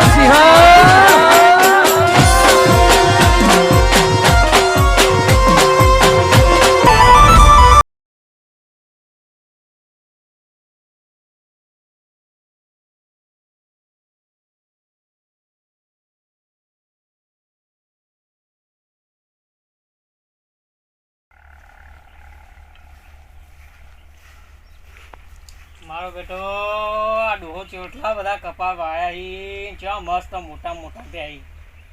Sihan. મારો બેટો આ ડોહો ચોટલા બધા કપા વાયા હી. ચા મસ્ત મોટા મોટા થયા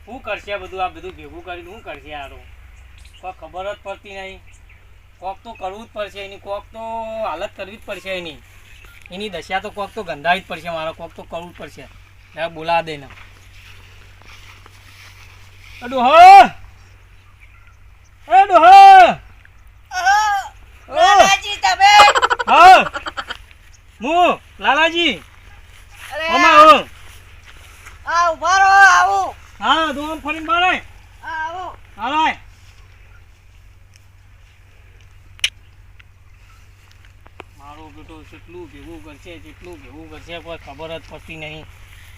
શું કરશે બધું? આ બધું ભેગું કરીને શું કરશે આરો કોઈ ખબર જ પડતી નહીં. કોક તો કરવું જ પડશે એની કોક તો હાલત કરવી જ પડશે એની. એની દશા તો કોક તો ગંધાવી જ પડશે મારો કોક તો કરવું જ પડશે. ત્યારે બોલા દે ને ડોહો! એ ડોહો! હું લાલાજી. આવો આ ઊભા રહો આવો. હા દોમ ફરીને બારે. આ આવો. હાલાય. મારો બેટો કેટલું ભેગું કરશે જેટલું ભેગું કરશે કોઈ ખબર જ પડતી નહીં.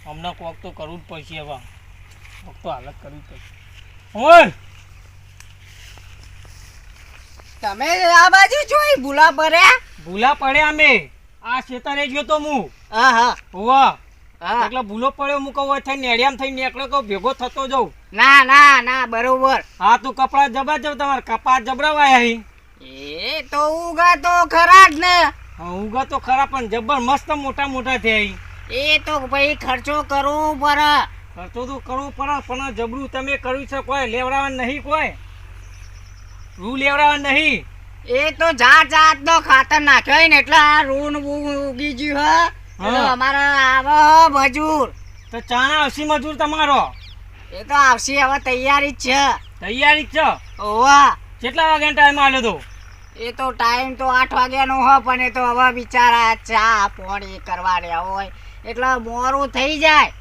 અમને કોક તો કરવું જ પડશે હવે. કોક તો હાલત કરવી જ પડશે. ઓય! તમે આ બાજુ જોઈ ભૂલા પડ્યા? ભૂલા પડ્યા અમે. આ શેતાને ગયો તો હું હા હા. હોવા હા. એટલે ભૂલો પડ્યો હું કહું થઈ નેડિયામ થઈ નીકળ્યો કહું ભેગો થતો જઉં. ના ના ના બરોબર. હા તું કપડા જબા જબ તમારે કપા જબરાવાય અહીં એ તો ઉગા તો ખરા જ ને. હા ઉગા તો ખરા પણ જબર મસ્ત મોટા મોટા થયા એ તો ભાઈ ખર્ચો કરવો પડે. ખર્ચો તો કરવો પડે પણ જબરું તમે કરી શકો લેવડાવવા નહીં કોઈ. રૂ લેવડાવવા નહીં. એ તો જાત જાત નો ખાતર નાખ્યો ને એટલે આ રૂન ઉગી ગયું હે. એટલે અમારે આવે મજૂર. તો ચાણા હસી મજૂર તમારો? એ તો આવશે હવે તૈયારી જ છે. તૈયારી જ છે? ઓવા કેટલા વાગ્યાનો ટાઈમ આવ્યો તો? એ તો ટાઈમ તો આઠ વાગ્યાનો હો પણ એ તો હવે બિચારા ચા પાણી કરવા રહ્યા હોય. એટલે મોરું થઈ જાય.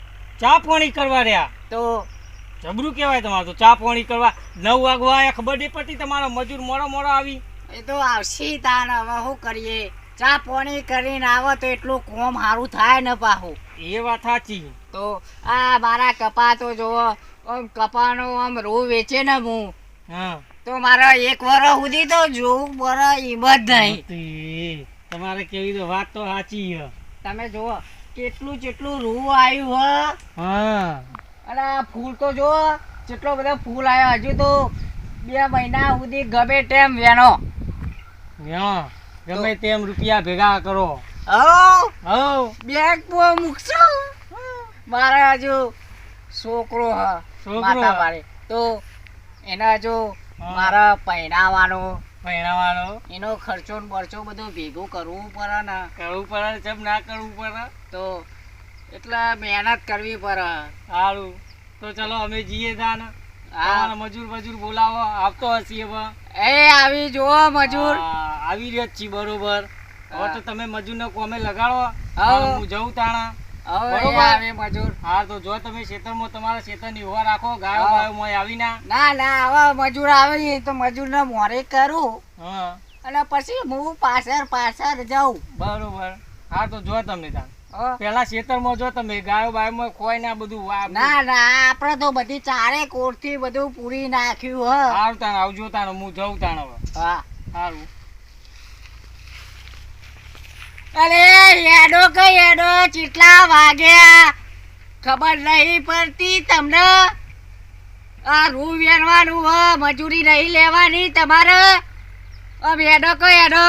ચા પોણી કરવા રહ્યા? તો જબરું કહેવાય તમારે તો ચા પાણી કરવા. નવ વાગવા ખબર નહીં પડતી તમારો મજૂર મોડો મોડો આવી. એ તો આવશે તાન હવે શું કરીએ? ચા પાણી કરીને આવો તો એટલું કોમ સારું થાય ને પાછું એ વાત સાચી. તો આ મારા કપા તો જોવો આમ કપાનો આમ રૂ વેચે ને હું. હા. તો મારા એક વર્ષ સુધી તો જોવું પડે હિંમત નહીં. તમારે કેવી તો વાત તો સાચી છે. તમે જુઓ કેટલું કેટલું રૂ આવ્યું હ. હા. અને આ ફૂલ તો જોવો કેટલો બધો ફૂલ આવ્યો હજુ તો બે મહિના સુધી ગમે તેમ વેનો હા ગમે તેમ રૂપિયા ભેગા કરો. હો હો બેગ પો મૂકશો? મારા જો છોકરો હ છોકરો? માતા. વાળી તો એના જો મારા પહેરાવાનો પહેરાવાનો? એનો ખર્ચો ને બરચો બધો ભેગો કરવું પડે ને. કરવું પડે જેમ ના કરવું પડે? તો એટલે મહેનત કરવી પડે. સારું તો ચલો અમે જઈએ તા ને તમારા મજૂર મજૂર બોલાવો આવતો હશે હવે એ આવી જુઓ મજૂર. આવી રહ્યો છી બરોબર. હવે. તો તમે મજૂરને કોમે લગાડો. હું જઉં તાણા. હવે એ બરોબર. આવે મજૂર. હા તો જો તમે ખેતરમાં તમારા ખેતરની ઊભા રાખો ગાયો ગાયો મોય આવી ના ના ના હવે મજૂર આવે ને તો મજૂરને મોરે કરું. હા. અને પછી હું પાછળ પાછળ જાઉં. બરોબર. હા તો જો તમે હો. પેલા ખેતરમાં જો તમે ગાયો બાયો ખોય ને બધું ના ના આપણે તો બધી ચારે કોરથી બધું પૂરી નાખ્યું હ. સારું તાણ આવજો તાણ હું જઉં તાણ હવે. હા. સારું અરે હેડો કઈ હેડો ચીટલા વાગ્યા. ખબર નહીં પડતી તમને. આ રૂ વેરવાનું હ મજૂરી નહીં લેવાની તમારે. હેડો કઈ હેડો.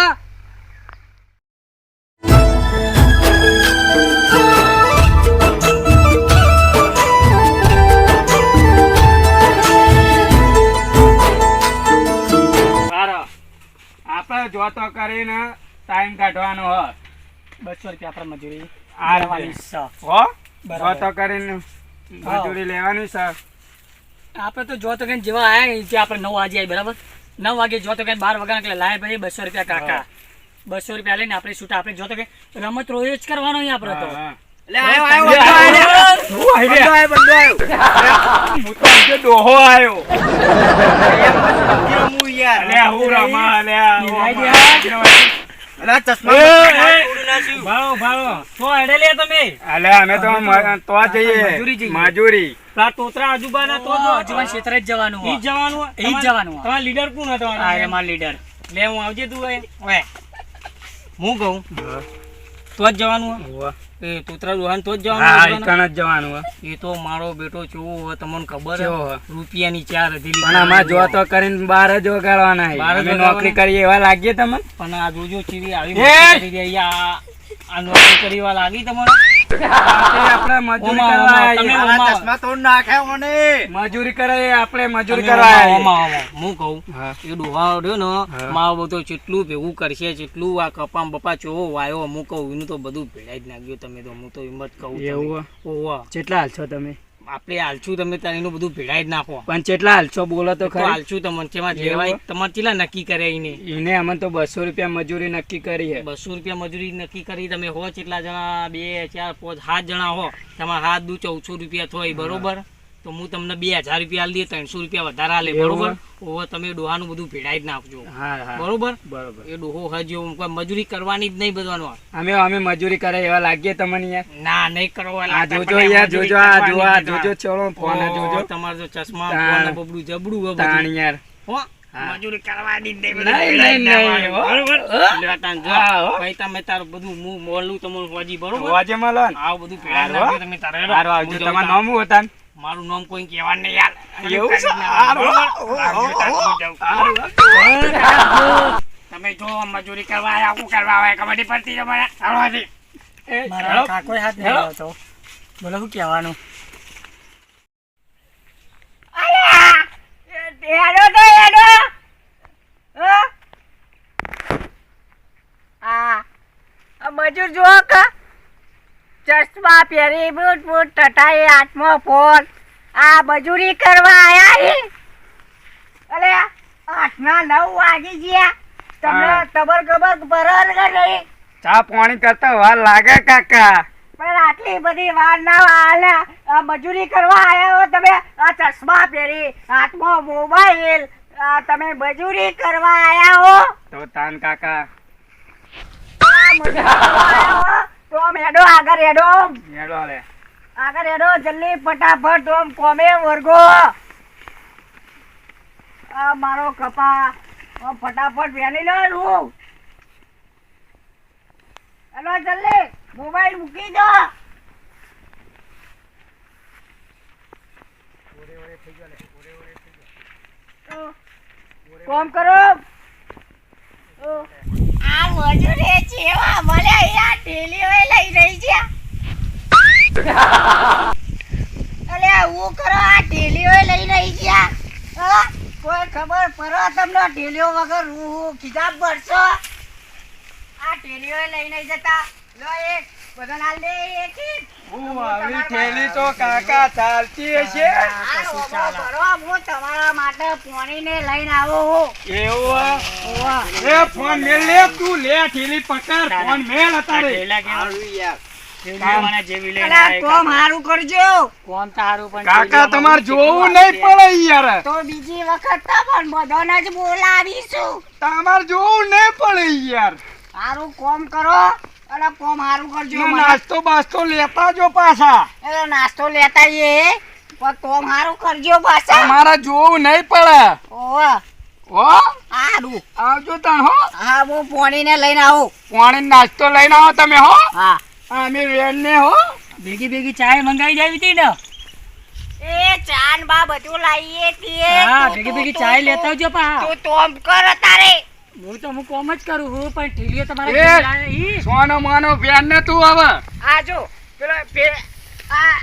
જોતો કરીને ટાઈમ કાઢવાનો હ. બસો રૂપિયા આપણે મજૂરી. લેવાની છે. હો. જોતો કરીને મજૂરી લેવાની છે. આપણે તો જોતો જેવા આવ્યા ત્યાં આપણે નવ વાગે આવી બરાબર? નવ વાગે જોતો તો બાર વાગ્યા એટલે લાય ભાઈ બસો રૂપિયા કાકા. બસો રૂપિયા લઈને આપણે છૂટા આપણે જોતો કે રમત રોજ જ કરવાનો આપણે તો. હા, હા. આયો, આયો, આયો. હું આયો રે. હું તો આજે ડોહો આયો અલ્યા, હું રમા, અલ્યા. નિરાઈ ગયા. એ, એ, નાખ્યું ભાળો ભાળો તો હેડે લે તમે અલે અમે તો મ- તો જઈએ મજૂરી જઈએ. મજૂરી પેલા તોતરા આજુબાના તો જો જીવન જ જવાનું ઈ જવાનું ઈ જવાનું. તમારા લીડર કોણ હતો આ રે લીડર લે હું આવજે તું હું કહું તો જ જવાનું હોય એ તોતરા દુહાન તો જ જવાનું ઈકણ જ જવાનું હો. એ તો મારો બેટો કેવો હોય તમને ખબર હે? હે? રૂપિયાની ચાર હથેલી પણ આમાં જો તો કરીને બાર જ વગાડવાના જ નોકરી કરીએ એવા લાગીએ તમને પણ આ જોજો ચીવી આવી. આ નોકરી કરવા લાગી તમારે આપણે મજૂરી કરવા. મજૂરી કરે આપણે મજૂરી. હું કહું. એ ડોહા રહ્યો ને. મારો બધો જેટલું ભેગું કરશે જેટલું આ કપામ બપા ચોવો વાયો હું કહું એનું તો બધું ભેળાઈ જ નાખ્યું તમે તો હું તો એમ જ કહું. એવું ઓવા હાલ છો તમે આપણે હાલશું તમે તારે એનું બધું ભેળાઈ જ નાખો. પણ કેટલા હાલશો બોલો તો ખરી. હાલશું તમને જેમાં? લેવાય તમારે કેટલા નક્કી કર્યા એને? એને અમે તો બસો રૂપિયા મજૂરી નક્કી કરી છે બસો રૂપિયા મજૂરી નક્કી કરી તમે હો કેટલા જણા બે ચાર પાંચ સાત જણા હો. તમારા હાથ દુ ચૌદસો રૂપિયા થોય બરોબર? તો હું તમને બે હજાર રૂપિયા આલી દે ત્રણસો રૂપિયા વધારે આલે બરોબર ઓહો તમે ડોહાનું બધું ભેળાઈ જ નાખજો હા હા બરોબર બરોબર એ ડોહો હજુ મજૂરી કરવાની જ નહીં બધાનો અમે અમે મજૂરી કરે એવા લાગીએ તમને યાર ના નહીં કરવા આ જોજો યાર જોજો આ જો આ જોજો ચલો ફોન જોજો તમારો જો ચશ્મા. ફોન બબડું જબડું હો. તાણ યાર હો? મજૂરી કરવાની જ નહીં, નહીં, ભેળાઈ જ નહીં, નહીં, નાખવાનું. હો. બરોબર? હો. જો. હા, તમે તારું બધું મું મોલું તમને હોજી, બરોબર? વાજે મળો ને બધું ભેળાઈ હારું, તમે તારે આવજો તમારું નામ શું હતા મારું નામ કોઈ કહેવા નહીં યાર. એવું છે? તમે જો મજૂરી કરવા આવ્યા શું કરવા આવ્યા ખબર નહીં પડતી તમારે. હાલવાથી. મારા કાકોએ હાથ નહીં હેલો. બોલો શું કહેવાનું? અલ્યા! તો હેડો આ આ મજૂર જુઓ કે. ચશ્મા પહેરી બૂટ બૂટ ટટાઈ હાથમાં ફોન આ મજૂરી કરવા આયા અરે આઠના નવ વાગી ગયા. તમને તબર ગબર બરાબર કે ચા પાણી કરતા વાર લાગે કાકા. પણ આટલી બધી વાર ના આલે આ મજૂરી કરવા આયા હો તમે? આ ચશ્મા પહેરી હાથમાં મોબાઈલ. આ તમે મજૂરી કરવા આયા હો? તો તાન કાકા. આ મજૂરી કરવા આયા હો? તો આમ હેડો આગળ હેડો. હેડો લે આગળ હેડો જલ્દી ફટાફટ ઓમ કોમે વર્ગો આ મારો કપા ફટાફટ વેની લો હેલો જલ્દી મોબાઈલ મૂકી દો. કોમ કરો. આ મજૂરી જેવા મને અહીંયા લઈ રહી છે. અલે હું કરો, આ ઢીલીઓ લઈ રહી છે? કોઈ ખબર પડો તમને ઢીલીઓ વગર હું ખિતાબ ભરશો? આ ઢીલીઓ લઈ નહીં જતા. લો એક. બધાને હાલ દે એક એક. હું આવી થેલી તો કાકા ચાલતી હશે. હું તમારા માટે પોણીને લઈને આવું એવું એ ફોન મેલ લે તું લે થેલી પકડ ફોન મેલ અતારે ઠેલા કેવા? જેવી કાકા. તમારે નહીં પડે યાર. તો બીજી વખત પણ બધાને જ બોલાવીશું. તમારે જોવું નહીં પડે યાર. સારું કોમ કરો. અને કોમ હારું કરજો નાસ્તો બાસ્તો લેતા જો પાછા. એટલે નાસ્તો લેતા એ પણ કોમ હારું કરજો પાછા. મારા જોવું નહીં પડે. ઓવા. હો? હારું. આવજો તણ હો. હા હું પોણીને લઈને આવું. પાણી નાસ્તો લઈને આવો તમે હો. હા. અમે વેન ને હો. ભેગી ભેગી ચાય મંગાવી જાવી હતી ને? એ ચાન બા બધું લાવીએ છીએ હા ભેગી ભેગી ચાય લેતા આવજો પા. તું તોમ કર તારે. હું તો હું કોમ જ કરું હું પણ ઠેલીઓ તમારે એ! જેવી લાયા ઈ. સોનો માનો વેન ને તું હવે. આ જો પેલો પે આ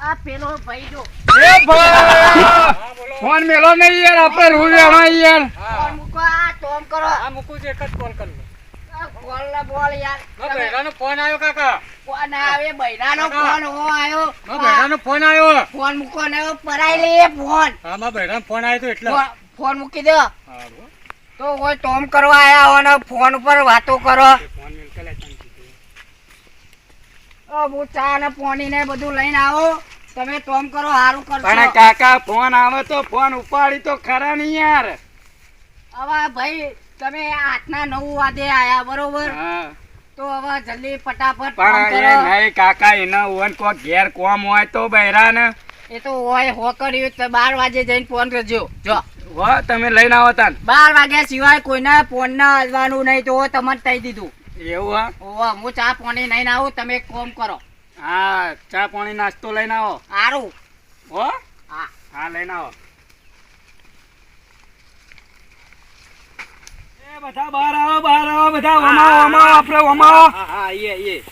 આ પેલો ભાઈ જો. એ ભાઈ ફોન મેલો નહીં યાર આપણે રૂ વેણો યાર. ફોન મૂકો આ તોમ કરો. આ મૂકું છું એક જ કોલ કરું આ બોલ ને બોલ યાર. બૈરાનો ફોન આવ્યો કાકા. ફોન આવે બૈરાનો ફોન હો આવ્યો. બૈરાનો ફોન આવ્યો. ફોન મૂકો ને પરાઈ લે ફોન. હા મારા બૈરાનો ફોન આવ્યો તો એટલે. ફોન- મૂકી દો. તો કોઈ ટોમ કરવા આયા હો ને ફોન ઉપર વાતો કરો. ફોન. ઓ હું ચા ને પોણી ને બધું લઈને આવો. તમે ટોમ કરો સારું પણ કાકા ફોન આવે તો ફોન ઉપાડી તો ખરા નહીં યાર. હવે ભાઈ તમે આઠના નવ વાગે આયા બરોબર? હા. તો તો હવે જલ્દી ફટાફટ પણ એ નહીં કાકા એના ઓન કો ઘેર કોમ હોય તો બૈરા ને. એ તો હોય હો કર્યું તો બાર વાગે જઈને ફોન કરજો. જો. હો તમે લઈને આવો તાન બાર વાગ્યા સિવાય કોઈના ફોન ના હલવાનું નહીં તો તમને કહી દીધું એવું હા ઓવા હું ચા પાણી નહીં આવું તમે એક કામ કરો હા ચા પાણી નાસ્તો લઈને આવો સારું હો હા હા લઈને આવો એ બધા બહાર આવો બહાર આવો બધા આપડે આપણે હા હા એ એ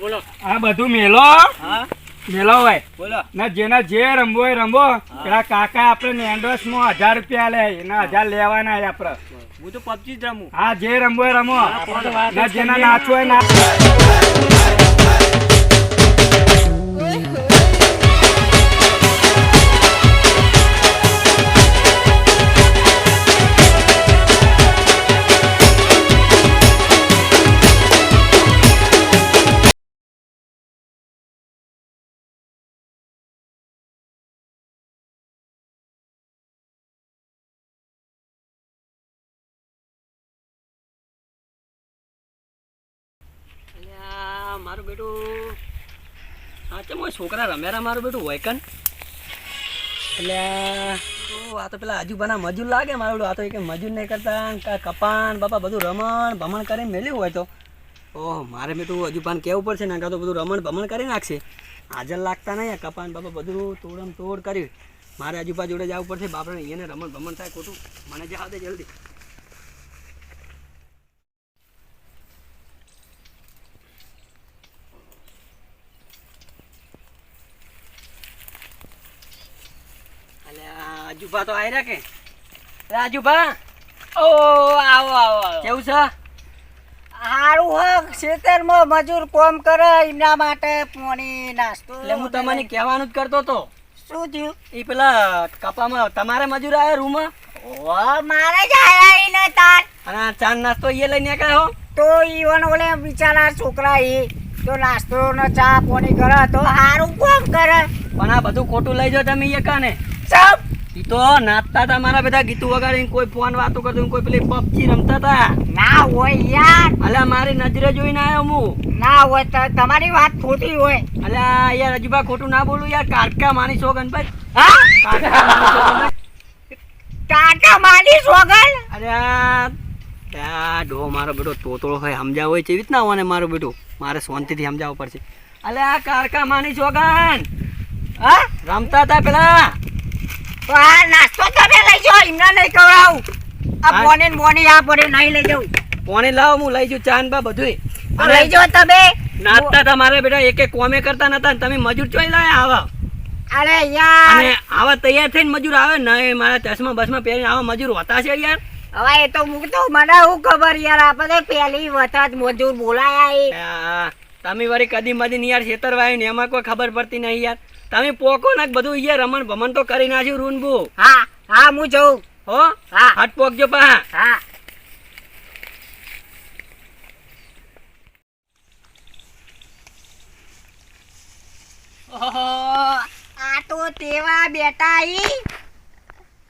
બોલો આ બધું મેલો હા મેલો બોલો. ના જેના જે રમવો હોય રમવો પેલા કાકા આપણે નેન્ડોસમાં હજાર રૂપિયા લે. એના હજાર લેવાના છે આપણે. હું તો પબજી જ રમું. હા જે રમવો હોય રમો. ના જેના નાચવો હોય નાચ બેટું. સાચે મોય છોકરા રમ્યા મારું બેટું હોય એટલે આ તો પેલા આજુબાના મજૂર લાગે મારું આ તો એક મજૂર નહીં કરતા કપાન બાપા બધું રમણ ભમણ કરીને મેલ્યું હોય તો. ઓહ, મારે બેટું હજુબાન કેવું પડશે ને? તો બધું રમણ ભમણ કરી નાખશે. હાજર લાગતા નહીં કપાન બાપા બધું તોડમ તોડ કર્યું મારે આજુબા જોડે જવું પડશે. બાપરા એને રમણ ભમણ થાય ખોટું. મને જવા દે જલ્દી. આજુબા તો આવ્યા કે? રાજુભા? ઓ આવો આવો કેવું છે? હારું હો ખેતરમાં મજૂર કોમ કરે એના માટે પોણી નાસ્તો એટલે હું તમને કહેવાનું જ કરતો તો શું થયું? એ પેલા કપામાં તમારે મજૂર આવ્યા રૂમમાં? ઓ મારે જ આયા એને તાર. અને ચાંદ નાસ્તો એ લઈને હો? તો ઈવન ઓલે બિચારા છોકરા એ તો નાસ્તો નો ચા પોણી કરે તો હારું કોમ કરે. પણ આ બધું ખોટું લઈ જાઓ તમે એ કાને સબ ઈ તો નાચતા હતા મારા બધા ગીતું વગાડીને કોઈ ફોન વાતો કરતો કોઈ પેલી પબજી રમતા હતા. ના હોય યાર. અલ્યા મારી નજરે જોઈને આવ્યો હું. ના હોય તો તમારી વાત ખોટી હોય. અલ્યા યાર હજુબા ખોટું ના બોલું યાર. કાટકા માની છો ગણપત હા? કાટકા માની સોગન અલ્યા આ ડો મારો બેટો તોતળો હોય સમજાવ હોય છે એવી રીતના હોવાને મારો બેટો. મારે શાંતિથી સમજાવવું પડશે. અલ્યા કારકા માની સોગન. હા? રમતા હતા પેલા. તો આ નાસ્તો તમે લઈ જાઓ એમને નહીં ખવડાવું આ હા. મોની આ પડે નહીં લઈ જાઉં લાવો હું લઈ જઉં ચાંદ બા બધું લઈ જાઓ તમે. નાચતા હતા બેટા એક એક કોમે કરતા નતા તમે મજૂર ચોઈ લાયા આવા. અરે યાર. અને આવા તૈયાર થઈને મજૂર આવે ને મારા ચશ્મા બસમાં પહેરીને આવા મજૂર હોતા છે યાર. હવે એ તો મૂકતો મને શું ખબર યાર આપણે પહેલી વખત મજૂર બોલાયા એ. તમે વળી કદી મદી યાર છેતરવાય ને એમાં કોઈ ખબર પડતી નહીં યાર. તમે પોકો ને બધું અહીંયા રમણ ભમણ તો કરી નાખ્યું રૂનબુ. હા હા હું જઉં. હો? હા. હટ પોકજો પા હા. આ તો તેવા બેટા ઈ.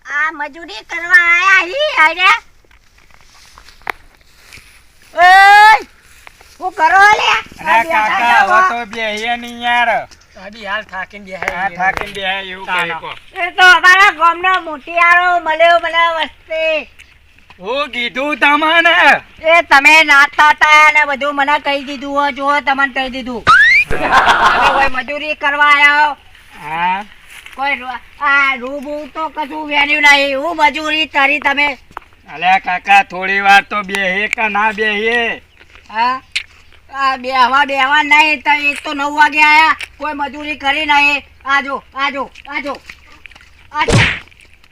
આ મજૂરી કરવા આયા ઈ અરે ઓય હું કરો લે? અરે કાકા. હવે તો બેહીએ નહીં યાર. અડી હાલ થાકીને આ થાકીને બેહે એવું તાના. કો. એ તો અમારા ગામનો મોટિયારો મળ્યો મને વસ્તી. હું કીધું તમને. એ તમે નાચતા હતા ને બધું મને કહી દીધું હો જો તમને કહી દીધું. તમે કોઈ મજૂરી કરવા આવ્યા હા? કોઈ રૂ- આ રૂબુ તો કશું વેલ્યુ નહીં. હું મજૂરી કરી તમે. અલ્યા કાકા થોડી વાર તો બેહે કે ના બેહીએ? હા? બેહવા બેહવા નહીં તો એક તો નવ વાગે આયા. કોઈ મજૂરી કરી નહીં. આજો આજો આજો. આજો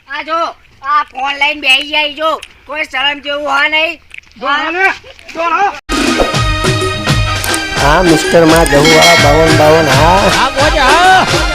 આજો. આ ફોન લઈને બેસી જાય જો. કોઈ શરમ જેવું હા નહીં. હા. મિસ્ટરમાં જવું વાળા બાવન બાવન હા. હા હા.